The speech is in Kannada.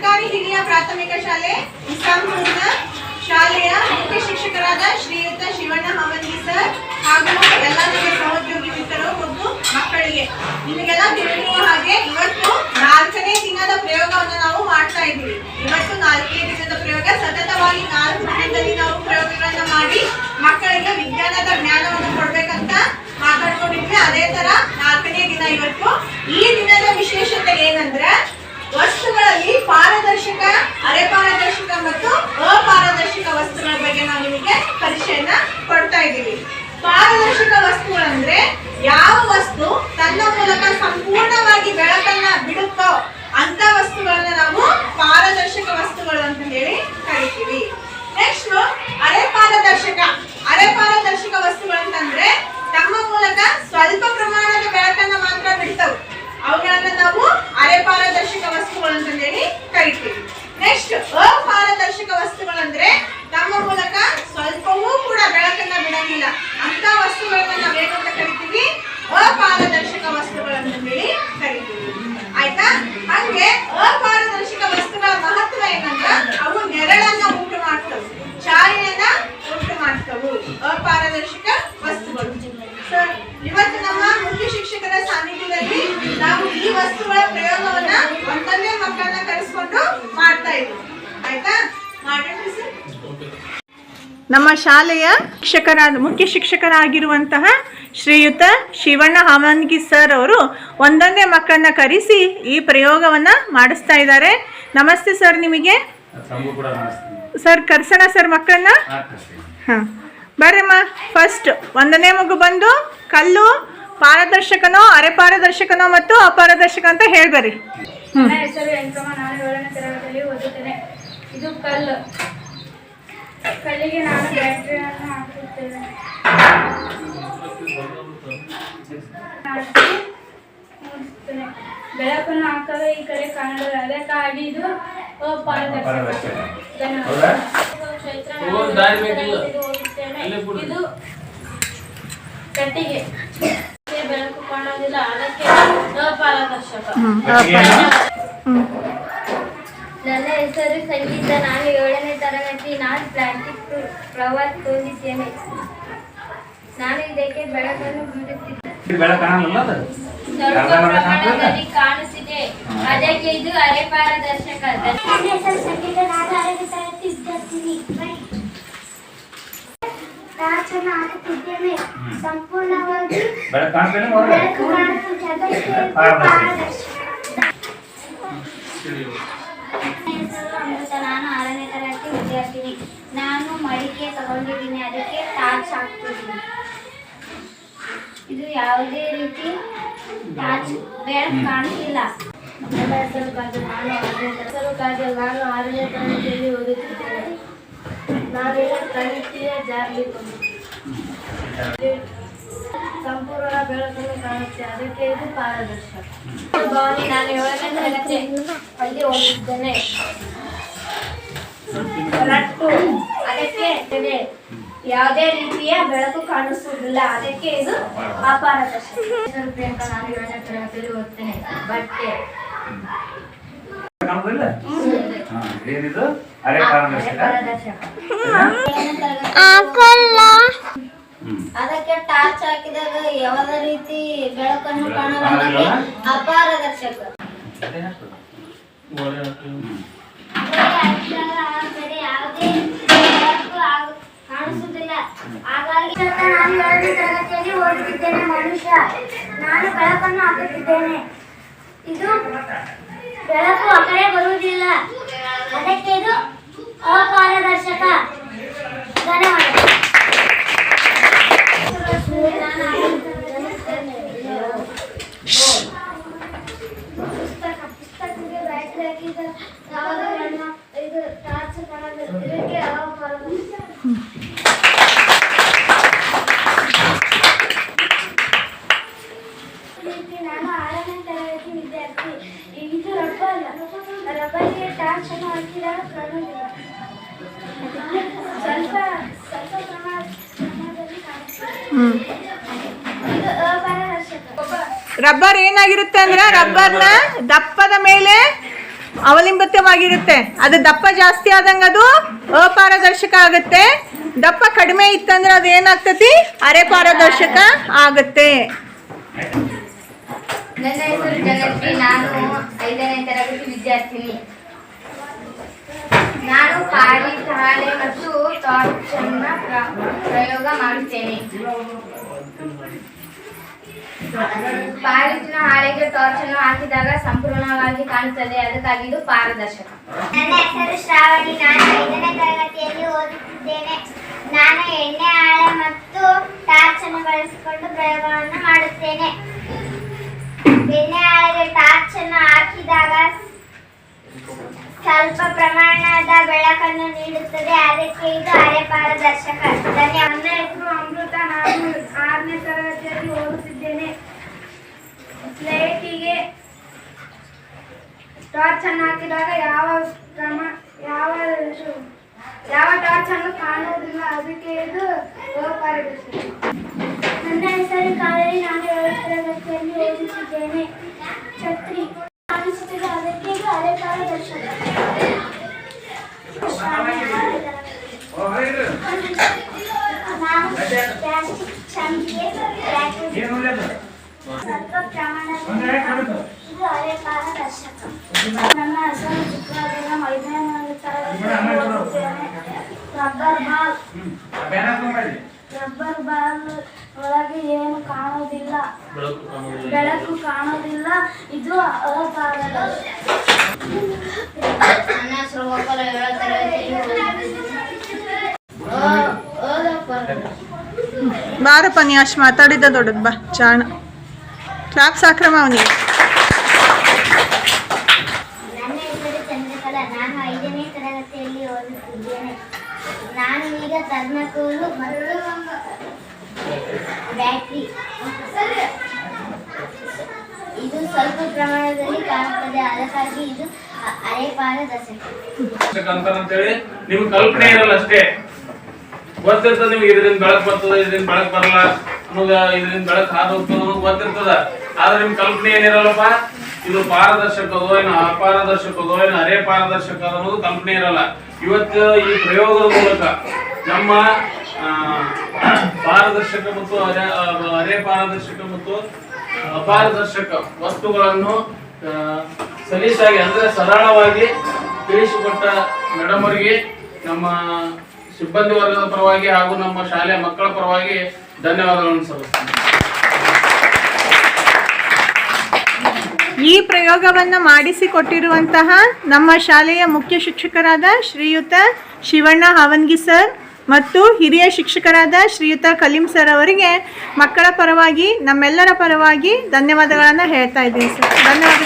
ಸರ್ಕಾರಿ ಹಿರಿಯ ಪ್ರಾಥಮಿಕ ಶಾಲೆ ಇಸ್ಲಾಂಪುರ್ನ ಶಾಲೆಯ ಮುಖ್ಯ ಶಿಕ್ಷಕರಾದ ಶ್ರೀಯುತ ಶಿವಣ್ಣ ಹಾವಂಗಿ ಸರ್ ಹಾಗೂ ಎಲ್ಲ ನನ್ನ ಸಹೋದ್ಯೋಗಿ ಮಿತ್ರರು ಮತ್ತು ಮಕ್ಕಳಿಗೆ. ನಿಮಗೆಲ್ಲ ತಿಳಿಯುವ ಹಾಗೆ ಇವತ್ತು ನಾಲ್ಕನೇ ದಿನದ ಪ್ರಯೋಗವನ್ನು ನಾವು ಮಾಡ್ತಾ ಇದ್ದೀವಿ. ಇವತ್ತು ನಾಲ್ಕನೇ ದಿನದ ಪ್ರಯೋಗ, ಸತತವಾಗಿ ನಾಲ್ಕು ದಿನದಲ್ಲಿ ನಾವು ಪ್ರಯೋಗಗಳನ್ನು ಮಾಡಿ ಮಕ್ಕಳಿಗೆ ವಿಜ್ಞಾನದ ಜ್ಞಾನವನ್ನು ಕೊಡ್ಬೇಕಂತ ಮಾತಾಡ್ಕೊಂಡಿದ್ವಿ. ಅದೇ ತರ ನಾಲ್ಕನೇ ದಿನ ಇವತ್ತು ಈ ದಿನದ ವಸ್ತುಗಳಲ್ಲಿ ಪಾರದರ್ಶಕ ಅರೆ ಪಾರದರ್ಶಕ ಮತ್ತು ಅಪಾರದರ್ಶಕ ವಸ್ತುಗಳ ಬಗ್ಗೆ ನಾವು ನಿಮಗೆ ಪರಿಚಯನ ಕೊಡ್ತಾ ಇದ್ದೀವಿ. ಪಾರದರ್ಶಕ ವಸ್ತುಗಳಂದ್ರೆ ಯಾವ ವಸ್ತು ತನ್ನ ಮೂಲಕ ಸಂಪೂರ್ಣವಾಗಿ ಬೆಳಕನ್ನ ಬಿಡುತ್ತೋ ಅಂತ ವಸ್ತುಗಳನ್ನ ನಾವು ಪಾರದರ್ಶಕ ವಸ್ತುಗಳು ಅಂತ ಹೇಳಿ ಕರಿತೀವಿ ನೆಕ್ಸ್ಟ್ ಅರೆ ಪಾರದರ್ಶಕ ಅರೆ ಪಾರದರ್ಶಕ ವಸ್ತುಗಳಂತಂದ್ರೆ ತಮ್ಮ ಮೂಲಕ ಸ್ವಲ್ಪ ಪ್ರಮಾಣದ ಬೆಳಕನ್ನ ಮಾತ್ರ ಬಿಡ್ತವು ಅವುಗಳನ್ನ ನಾವು ಅರೆ ಪಾರದರ್ಶಕ ವಸ್ತುಗಳು ಅಂತ ಹೇಳಿ ಕರಿತೀವಿ ನೆಕ್ಸ್ಟ್ ಅಪಾರದರ್ಶಕ ವಸ್ತುಗಳಂದ್ರೆ ತಮ್ಮ ಮೂಲಕ ಸ್ವಲ್ಪವೂ ಕೂಡ ಬೆಳಕನ್ನ ಬಿಡಂಗಿಲ್ಲ ಅಂತ ವಸ್ತುಗಳನ್ನ ನಾವೇನಂತ ಕರಿತೀವಿ ಅಪಾರದರ್ಶಕ ವಸ್ತುಗಳು ಅಂತ ಹೇಳಿ ಕರಿತೀವಿ ಆಯ್ತಾ ಹಂಗೆ ಅಪಾರದರ್ಶಕ ವಸ್ತುಗಳ ಮಹತ್ವ ಏನಂದ್ರ ಅವು ನೆರಳನ್ನ ಉಂಟು ಮಾಡ್ತವು ಛಾಯೆಯನ್ನ ಉಂಟು ಮಾಡ್ತವು ಅಪಾರದರ್ಶಕ ವಸ್ತುಗಳು ಸರ್ ಇವತ್ತು ನಮ್ಮ ಮುಖ್ಯ ಶಿಕ್ಷಕರ ಸಾನ್ನಿಧ್ಯದಲ್ಲಿ ನಾವು ಈ ವಸ್ತುಗಳ ಪ್ರಯೋಗವನ್ನ ಒಂದೊಂದೇ ಮಕ್ಕಳನ್ನ ಕರೆಸ್ಕೊಂಡು ಮಾಡ್ತಾ ಇದ್ದೀವಿ ಆಯ್ತಾ ಮಾಡೋಣ ಸರ್ ನಮ್ಮ ಶಾಲೆಯ ಶಿಕ್ಷಕರಾದ ಮುಖ್ಯ ಶಿಕ್ಷಕರಾಗಿರುವಂತಹ ಶ್ರೀಯುತ ಶಿವಣ್ಣ ಹಾಮನ್ಗಿ ಸರ್ ಅವರು ಒಂದೊಂದೇ ಮಕ್ಕಳನ್ನ ಕರೆಸಿ ಈ ಪ್ರಯೋಗವನ್ನ ಮಾಡಿಸ್ತಾ ಇದ್ದಾರೆ. ನಮಸ್ತೆ ಸರ್ ನಿಮಗೆ. ಸರ್ ಕರ್ಸೋಣ ಸರ್ ಮಕ್ಕಳನ್ನ? ಹಾಂ ಬರ್ರಮ್ಮ ಫಸ್ಟ್ ಒಂದನೇ ಮಗು ಬಂದು ಕಲ್ಲು ಪಾರದರ್ಶಕನೋ ಅರೆ ಪಾರದರ್ಶಕನೋ ಮತ್ತು ಅಪಾರದರ್ಶಕ ಅಂತ ಹೇಳ್ಬರ್ರಿ. ಹೆಸರು ವೆಂಕಮ್ಮ ನಾನು ಏಳನೇ ತರಗತಿಯಲ್ಲಿ ಓದುತ್ತೇನೆ. ಇದು ಕಲ್ಲು. ಕಲ್ಲಿಗೆ ನಾನು ಬ್ಯಾಟ್ರಿಯನ್ನು ಹಾಕುತ್ತೇನೆ ಹಾಕಿ ಮುಗಿಸುತ್ತೇನೆ. ಬೆಳಕನ್ನು ಹಾಕಲು ಈ ಕಡೆ ಕಾಣಲು ಅದಕ್ಕಾಗಿ ಇದು. ಪಾರದರ್ಶಕ. ಬಿಡು. ಇದು ಕಟ್ಟಿಗೆ. ಬೆಳಕು ಕಾಣೋದಿಲ್ಲ. ಅದಕ್ಕೆ ಅಪಾರದರ್ಶಕ. ನನ್ನ ಹೆಸರು ಸಂಗೀತ. ನಾನು ಏಳನೇ ತರಗತಿ ನಾನು ಪ್ಲಾಸ್ಟಿಕ್ ಫ್ಲವರ್ ತೋರಿಸಿದ್ದೇನೆ ನಾನು ಇದಕ್ಕೆ ಬೆಳಕನ್ನು ಬಿಡುತ್ತಿದ್ದೆ ಕಾಣಿಸಿದೆ. ಅದಕ್ಕೆ ಇದು ಅರೆ ಪಾರದರ್ಶಕ. ಸಂಪೂರ್ಣವಾಗಿ ಬೆಳಕು ಮಡಿಕೆ ತಗೊಂಡಿದ್ದೀನಿ, ಅದಕ್ಕೆ ಟಾರ್ಚ್ ಹಾಕ್ತಿದ್ದೀನಿ. ಇದು ಯಾವುದೇ ರೀತಿ ಟಾರ್ಚ್ ಬೆಳಕು ಕಾಣ್ತಿಲ್ಲ. ನನ್ನ ಹೆಸರು ಕಾಜಲ್ ನಾನು ಆರನೇ ಹೆಸರು ಕಾಜಲ್ ನಾನು ಆರನೇ ತರಗತಿಯಲ್ಲಿ ಓದುತ್ತಿದ್ದೇನೆ. ನಾನೀಗ ಕಲಿಕೆಯ ಜಾರ್ಲಿ ಸಂಪೂರ್ಣ ಬೆಳಕನ್ನು ಕಾಣುತ್ತೆ, ಅದಕ್ಕೆ ಇದು ಪಾರದರ್ಶಕ. ಭವಾನಿ, ನಾನು ಏಳನೇ ತರಗತಿ ಅಲ್ಲಿ ಓದಿದ್ದೇನೆ. ರಟ್ಟು. ಅದಕ್ಕೆ ಇದೆ. ಯಾವುದೇ ರೀತಿಯ ಬೆಳಕು ಕಾಣಿಸುವುದಿಲ್ಲ. ಅದಕ್ಕೆ ಇದು ಅಪಾರದರ್ಶಕ ಪ್ರಿಯಾಂಕಾ ನಾನು ಏಳನೇ ತರಗತಿಯಲ್ಲಿ ಓದ್ತೇನೆ. ಬಟ್ಟೆ. ಕಾಣುದಿಲ್ಲ ಹಾ ಏನಿದು? ಅರೆ ಅದಕ್ಕೆ ಟಾರ್ಚ್ ಹಾಕಿದಾಗ ಯಾವುದೇ ರೀತಿ ಬೆಳಕನ್ನು ಕಾಣಲ್ಲ? ಅಪಾರದರ್ಶಕ. ಹಾಗಾಗಿ ನಾನು ಏಳನೇ ತರಗತಿಯಲ್ಲಿ ಓದುತ್ತಿದ್ದೇನೆ, ಮನುಷ್ಯ. ನಾನು ಬೆಳಕನ್ನು ಹಾಕುತ್ತಿದ್ದೇನೆ. ಇದು ಬೆಳಕು ಆ ಬರುವುದಿಲ್ಲ. ಅದಕ್ಕೆ ಇದು ಅಪಾರದರ್ಶಕ ಧನ್ಯವಾದ ಪುಸ್ತಕ ಪುಸ್ತಕಕ್ಕೆ ಬ್ಯಾಟ್ರಿ ಹಾಕಿದ ಯಾವಾಗ ಬಣ್ಣ ಇದು ಟಾರ್ಚ್ ಕಾಣಬೇಕು ಇದಕ್ಕೆ ಅಪಾರದರ್ಶಕ ರೀತಿ ನಾನು ಆರನೇ ತರಗತಿ ವಿದ್ಯಾರ್ಥಿ ಇದು ರಬ್ಬರ್ ಹಾಕಿದಾಗ ಕಾಣುವುದಿಲ್ಲ ಸ್ವಲ್ಪ ಸ್ವಲ್ಪ ಪ್ರಮಾಣದಲ್ಲಿ ರಬ್ಬರ್ ಏನಾಗಿರುತ್ತೆ ಅಂದ್ರೆ ರಬ್ಬರ್ನ ದಪ್ಪದ ಮೇಲೆ ಅವಲಂಬಿತವಾಗಿರುತ್ತೆ. ಅದು ದಪ್ಪ ಜಾಸ್ತಿ ಆದಂಗೆ ಅದು ಅಪಾರದರ್ಶಕ ಆಗುತ್ತೆ. ದಪ್ಪ ಕಡಿಮೆ ಇತ್ತಂದ್ರೆ ಅದು ಏನಾಗ್ತತಿ? ಅರೆ ಪಾರದರ್ಶಕ ಆಗುತ್ತೆ. ನನ್ನ ಹೆಸರು ಜಗತ್ರಿ ನಾನು ಐದನೇ ತರಗತಿ ವಿದ್ಯಾರ್ಥಿನಿ. ನಾನು ಪಾಡಿ ಹಾಳೆ ಮತ್ತು ಟಾರ್ಚ್ ಅನ್ನ ಪ್ರ- ಪ್ರಯೋಗ ಮಾಡುತ್ತೇನೆ. ಪಾರಿನ ಹಾಳೆಗೆ ಟಾರ್ಚ್ ಅನ್ನು ಹಾಕಿದಾಗ ಸಂಪೂರ್ಣವಾಗಿ ಕಾಣುತ್ತದೆ ಅದಕ್ಕಾಗಿ ಇದು ಪಾರದರ್ಶಕ. ನನ್ನ ಹೆಸರು ಶ್ರಾವಣಿ. ನಾನು ಐದನೇ ತರಗತಿಯಲ್ಲಿ ಓದುತ್ತಿದ್ದೇನೆ. ನಾನು ಎಣ್ಣೆ ಹಾಳೆ ಮತ್ತು ಟಾರ್ಚ್ ಅನ್ನು ಬಳಸಿಕೊಂಡು ಪ್ರಯೋಗವನ್ನು ಮಾಡುತ್ತೇನೆ. ಎಣ್ಣೆ ಹಾಳೆಗೆ ಟಾರ್ಚ್ ಅನ್ನು ಹಾಕಿದಾಗ ಸ್ವಲ್ಪ ಪ್ರಮಾಣದ ಬೆಳಕನ್ನು ನೀಡುತ್ತದೆ. ಅದಕ್ಕೆ ಇದು ಅರೆ ಪಾರದರ್ಶಕ ನನ್ನ ಹೆಸರು ಅಮೃತ. ನಾನು ಆರನೇ ತರಗತಿಯಲ್ಲಿ ಓದುತ್ತಿದ್ದೇನೆ. ಲೈಟಿಗೆ ಟಾರ್ಚ್ ಅನ್ನು ಹಾಕಿದಾಗ ಯಾವ ಕ್ರಮ ಯಾವ ಯಾವ ಟಾರ್ಚ್ ಅನ್ನು ಕಾಣುವುದಿಲ್ಲ. ಅದಕ್ಕೆ ಇದು ನನ್ನ ಹೆಸರು ಕಾವೇರಿ. ನಾನು ಏಳನೇ ತರಗತಿಯಲ್ಲಿ ಓದುತ್ತಿದ್ದೇನೆ. ಛತ್ರಿ. ಕಾಣಿಸುತ್ತಿದೆ ಅದಕ್ಕೆ ಅರೆ ಪಾರದರ್ಶಕ. ನಾನು ಪ್ಲಾಸ್ಟಿಕ್ ಚಮಚೆ ಸ್ವಲ್ಪ. ಇದು ಅರೆ ಪಾರದರ್ಶಕ. ನನ್ನ ಹೆಸರು ಚಿಕ್ಕರಾಜನ ಐದನೇ ತರಗತಿಯಲ್ಲಿ ಓದುತ್ತೇನೆ ರಬ್ಬರ್ ಬಾಲ್. Rubber ball. ಬೆಳಕು ಕಾಣೋದಿಲ್ಲ ಇದು ನನ್ನ ಹೆಸರು ಬಾರಪ್ಪ ನೀ ಅಷ್ಟು ಮಾತಾಡಿದ್ದ ದೊಡ್ಡದು ಬಾ ಚಾಣ. ಕ್ಲಾಪ್ ಸಾಕ್ರಮ ಅವನಿಗೆ. ನನ್ನ ಹೆಸರು ಚಂದ್ರಕಲಾ. ನಾನು ಐದನೇ ತರಗತಿಯಲ್ಲಿ ಓದುತ್ತಿದ್ದೇನೆ. ನಾನು ಈಗ ಥರ್ಮಕೋಲು ಮತ್ತು ಬ್ಯಾಟ್ರಿ. ಇದು ಸ್ವಲ್ಪ ಪ್ರಮಾಣದಲ್ಲಿ ಕಾಣುತ್ತದೆ, ಅದಕ್ಕಾಗಿ ಇದು ಅ- ಅರೆ ಪಾರದರ್ಶಕ. ಅಂತಂತೇಳಿ ನಿಮ್ಗೆ ಕಲ್ಪನೆ ಇರಲ್ಲ ಅಷ್ಟೇ. ಗೊತ್ತಿರ್ತದ ನಿಮ್ಗೆ ಇದರಿಂದ ಬೆಳಕು ಬರ್ತದ, ಇದರಿಂದ ಬೆಳಕು ಬರಲ್ಲ ಅನ್ನೋದ ಇದರಿಂದ ಬೆಳಕು ಹಾದು ಹೋಗ್ತದ ಅನ್ನೋದು ಗೊತ್ತಿರ್ತದ. ಆದ್ರೆ ನಿಮ್ ಕಲ್ಪನೆ ಏನಿರಲ್ಲಪ್ಪ, ಇದು ಪಾರದರ್ಶಕದೋ ಏನು ಅಪಾರದರ್ಶಕದೋ ಏನು ಅರೆ ಪಾರದರ್ಶಕ ಅನ್ನೋದು ಕಲ್ಪನೆ ಇರಲ್ಲ. ಇವತ್ತು ಈ ಪ್ರಯೋಗದ ಮೂಲಕ ನಮ್ಮ ಪಾರದರ್ಶಕ ಮತ್ತು ಅರೆ ಅರೆ ಪಾರದರ್ಶಕ ಮತ್ತು ಅಪಾರದರ್ಶಕ ವಸ್ತುಗಳನ್ನು ಸಲೀಸಾಗಿ ಅಂದ್ರೆ ಸರಳವಾಗಿ ತಿಳಿಸಿಕೊಟ್ಟ ಮೇಡಮ್ ನಮ್ಮ ಸಿಬ್ಬಂದಿ ವರ್ಗದ ಪರವಾಗಿ ಹಾಗೂ ನಮ್ಮ ಶಾಲೆಯ ಮಕ್ಕಳ ಪರವಾಗಿ ಧನ್ಯವಾದಗಳನ್ನು ಸಲ್ಲಿಸ್ತೀನಿ. ಈ ಪ್ರಯೋಗವನ್ನು ಮಾಡಿಸಿಕೊಟ್ಟಿರುವಂತಹ ನಮ್ಮ ಶಾಲೆಯ ಮುಖ್ಯ ಶಿಕ್ಷಕರಾದ ಶ್ರೀಯುತ ಶಿವಣ್ಣ ಹಾವನ್ಗಿ ಸರ್ ಮತ್ತು ಹಿರಿಯ ಶಿಕ್ಷಕರಾದ ಶ್ರೀಯುತ ಕಲೀಂ ಸರ್ ಅವರಿಗೆ ಮಕ್ಕಳ ಪರವಾಗಿ, ನಮ್ಮೆಲ್ಲರ ಪರವಾಗಿ ಧನ್ಯವಾದಗಳನ್ನು ಹೇಳ್ತಾ ಇದ್ದೀನಿ ಸರ್. ಧನ್ಯವಾದ